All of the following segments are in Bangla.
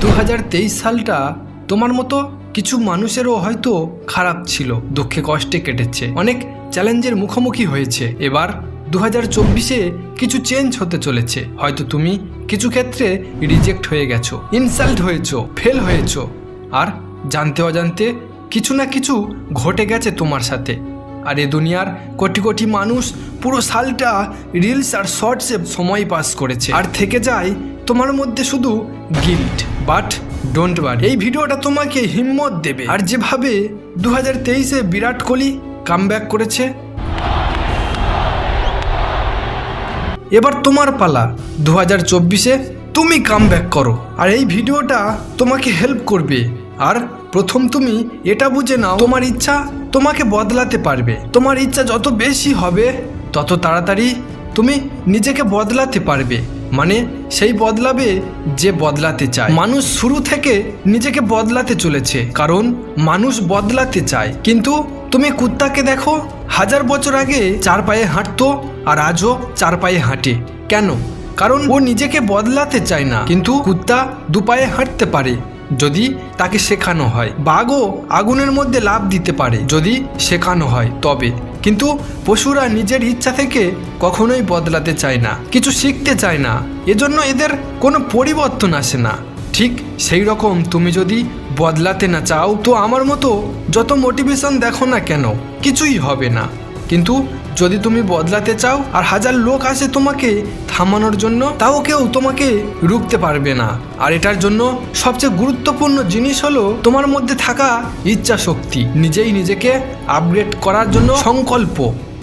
দু হাজার তেইশ সালটা তোমার মতো কিছু মানুষেরও হয়তো খারাপ ছিল, দুঃখে কষ্টে কেটেছে। অনেক চ্যালেঞ্জের মুখোমুখি হয়েছে। এবার দু হাজার চব্বিশে কিছু চেঞ্জ হতে চলেছে। হয়তো তুমি কিছু ক্ষেত্রে রিজেক্ট হয়ে গেছো ইনসাল্ট হয়েছো ফেল হয়েছো। আর জানতে অজান্তে কিছু না কিছু ঘটে গেছে তোমার সাথে। আর এ দুনিয়ার কোটি কোটি মানুষ পুরো সালটা রিলস আর শর্টসে সময় পাস করেছে। আর থেকে যায় তোমার মধ্যে শুধু গিল্ট বাট ডোন্ট ওয়ারি এই ভিডিওটা তোমাকে হিম্মত দেবে। আর যেভাবে দু হাজার তেইশে বিরাট কোহলি কাম করেছে, এবার তোমার পালা। দু হাজার চব্বিশে তুমি কাম করো। আর এই ভিডিওটা তোমাকে হেল্প করবে। আর প্রথম তুমি এটা বুঝে নাও। তোমার ইচ্ছা তোমাকে বদলাতে পারবে। তোমার ইচ্ছা যত বেশি হবে, তত তাড়াতাড়ি তুমি নিজেকে বদলাতে পারবে। মানে সেই বদলাবে যে বদলাতে চায়। মানুষ শুরু থেকে নিজেকে বদলাতে চলেছে, কারণ মানুষ বদলাতে চায়। কিন্তু তুমি কুত্তাকে দেখো, হাজার বছর আগে চার পায়ে হাঁটতো আর আজও চার পায়ে হাঁটে। কেন? কারণ ও নিজেকে বদলাতে চায় না। কিন্তু কুত্তা দু পায়ে হাঁটতে পারে। যদি তাকে শেখানো হয়। বাঘও আগুনের মধ্যে লাভ দিতে পারে, যদি শেখানো হয় তবে। কিন্তু পশুরা নিজের ইচ্ছা থেকে কখনোই বদলাতে চায় না, কিছু শিখতে চায় না। এজন্য এদের কোনো পরিবর্তন আসে না। ঠিক সেই রকম তুমি যদি বদলাতে না চাও, তো আমার মতো যত মোটিভেশন দেখো না কেন, কিছুই হবে না। কিন্তু যদি তুমি বদলাতে চাও আর হাজার লোক আসে তোমাকে থামানোর জন্য, তাও কেউ তোমাকে রুখতে পারবে না। আর এটার জন্য সবচেয়ে গুরুত্বপূর্ণ জিনিস হলো তোমার মধ্যে থাকা ইচ্ছা শক্তি, নিজেই নিজেকে আপগ্রেড করার জন্য সংকল্প।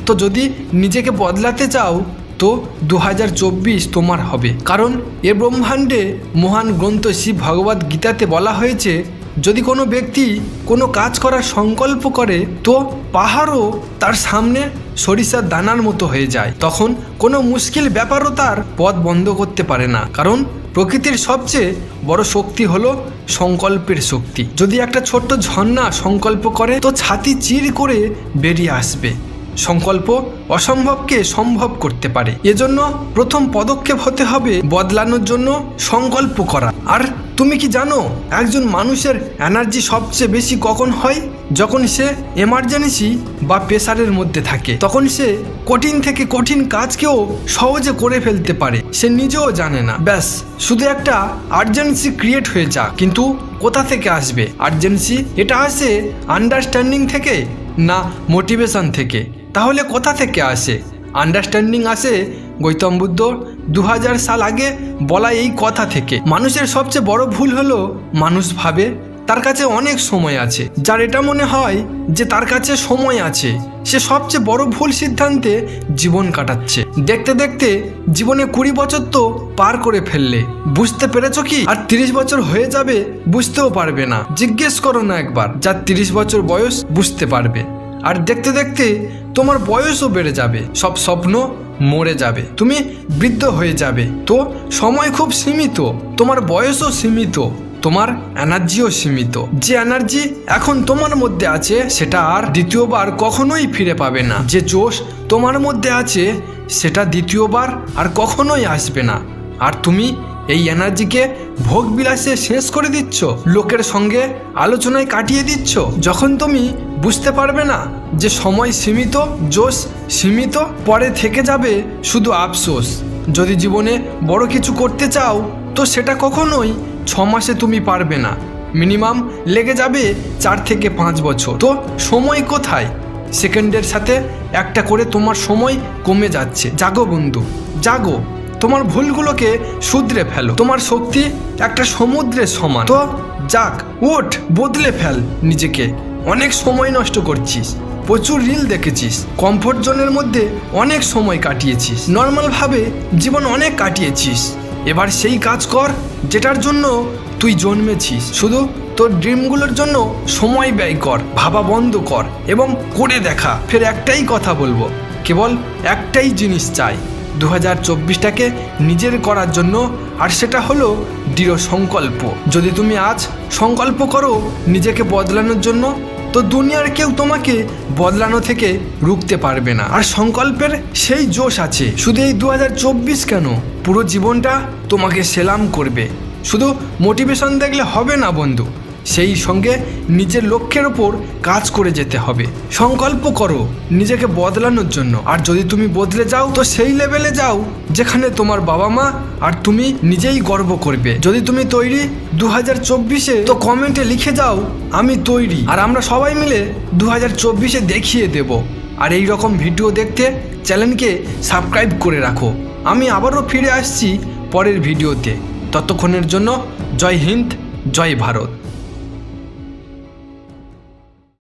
তো যদি নিজেকে বদলাতে চাও, তো দু হাজার চব্বিশ তোমার হবে। কারণ এ ব্রহ্মাণ্ডে মহান গ্রন্থ শিব ভগবত গীতাতে বলা হয়েছে যদি কোনো ব্যক্তি কোনো কাজ করার সংকল্প করে, তো পাহাড়ও তার সামনে সরিষার দানার মতো হয়ে যায়। তখন কোনো মুশকিল ব্যাপারও তার পথ বন্ধ করতে পারে না। কারণ প্রকৃতির সবচেয়ে বড় শক্তি হলো সংকল্পের শক্তি। যদি একটা ছোট্ট ঝর্ণা সংকল্প করে, তো ছাতি চির করে বেরিয়ে আসবে। সংকল্প অসম্ভবকে সম্ভব করতে পারে। এজন্য প্রথম পদক্ষেপ হতে হবে বদলানোর জন্য সংকল্প করা। আর তুমি কি জানো, একজন মানুষের এনার্জি সবচেয়ে বেশি কখন হয়? যখন সে এমার্জেন্সি বা প্রেসারের মধ্যে থাকে। তখন সে কঠিন থেকে কঠিন কাজকেও সহজে করে ফেলতে পারে। সে নিজেও জানে না। ব্যাস, শুধু একটা আর্জেন্সি ক্রিয়েট হয়ে যাক। কিন্তু কোথা থেকে আসবে আর্জেন্সি এটা আসে আন্ডারস্ট্যান্ডিং থেকে না মোটিভেশন থেকে? তাহলে কোথা থেকে আসে? আন্ডারস্ট্যান্ডিং আসে গৌতম বুদ্ধ দু হাজার সাল আগে বলা এই কথা থেকে। মানুষের সবচেয়ে বড় ভুল হলো মানুষ ভাবে তার কাছে অনেক সময় আছে। যার এটা মনে হয় যে তার কাছে সময় আছে, সে সবচেয়ে বড় ভুল সিদ্ধান্তে জীবন কাটাচ্ছে। দেখতে দেখতে জীবনে কুড়ি বছর তো পার করে ফেললে। বুঝতে পেরেছ কি? আর তিরিশ বছর হয়ে যাবে বুঝতেও পারবে না। জিজ্ঞেস করো না একবার, যার তিরিশ বছর বয়স বুঝতে পারবে। আর দেখতে দেখতে তোমার বয়সও বেড়ে যাবে। সব স্বপ্ন মরে যাবে। তুমি বৃদ্ধ হয়ে যাবে। তো সময় খুব সীমিত। তোমার বয়সও সীমিত। তোমার এনার্জিও সীমিত। যে এনার্জি এখন তোমার মধ্যে আছে, সেটা আর দ্বিতীয়বার কখনোই ফিরে পাবে না। যে জোশ তোমার মধ্যে আছে, সেটা দ্বিতীয়বার আর কখনোই আসবে না। আর তুমি এই এনার্জিকে ভোগ বিলাসে শেষ করে দিচ্ছ। লোকের সঙ্গে আলোচনায় কাটিয়ে দিচ্ছ। যখন তুমি বুঝতে পারবে না যে সময় সীমিত, জোশ সীমিত, পরে থেকে যাবে শুধু আফসোস। যদি জীবনে বড় কিছু করতে চাও, তো সেটা কখনোই ছ মাসে তুমি পারবে না। মিনিমাম লেগে যাবে চার থেকে পাঁচ বছর। তো সময় কোথায়? সেকেন্ডের সাথে একটা করে তোমার সময় কমে যাচ্ছে। জাগো বন্ধু, জাগো। তোমার ভুলগুলোকে শুধরে ফেলো। তোমার শক্তি একটা সমুদ্রের সমান। তো যাক ওঠ বদলে ফেল নিজেকে। অনেক সময় নষ্ট করছিস, প্রচুর রিল দেখেছিস কমফোর্ট জোনের মধ্যে অনেক সময় কাটিয়েছিস। নর্মালভাবে জীবন অনেক কাটিয়েছিস। এবার সেই কাজ কর যেটার জন্য তুই জন্মেছিস। শুধু তোর ড্রিমগুলোর জন্য সময় ব্যয় কর, ভাবা বন্ধ কর এবং করে দেখা। ফের একটাই কথা বলব, কেবল একটাই জিনিস চাই। দু হাজার চব্বিশটাকে নিজের করার জন্য, আর সেটা হলো দৃঢ় সংকল্প। যদি তুমি আজ সংকল্প করো নিজেকে বদলানোর জন্য, তো দুনিয়ার কেউ তোমাকে বদলানো থেকে রুখতে পারবে না। আর সংকল্পের সেই জোশ আছে, শুধু এই দু হাজার চব্বিশ কেন? পুরো জীবনটা তোমাকে সেলাম করবে। শুধু মোটিভেশন দেখলে হবে না, বন্ধু। সেই সঙ্গে নিজের লক্ষ্যের ওপর কাজ করে যেতে হবে। সংকল্প করো নিজেকে বদলানোর জন্য। আর যদি তুমি বদলে যাও, তো সেই লেভেলে যাও যেখানে তোমার বাবা মা আর তুমি নিজেই গর্ব করবে। যদি তুমি তৈরি দু হাজার চব্বিশে, তো কমেন্টে লিখে যাও, আমি তৈরি। আর আমরা সবাই মিলে দু হাজার চব্বিশে দেখিয়ে দেব। আর এই রকম ভিডিও দেখতে চ্যানেলকে সাবস্ক্রাইব করে রাখো। আমি আবারও ফিরে আসছি পরের ভিডিওতে ততক্ষণের জন্য জয় হিন্দ, জয় ভারত।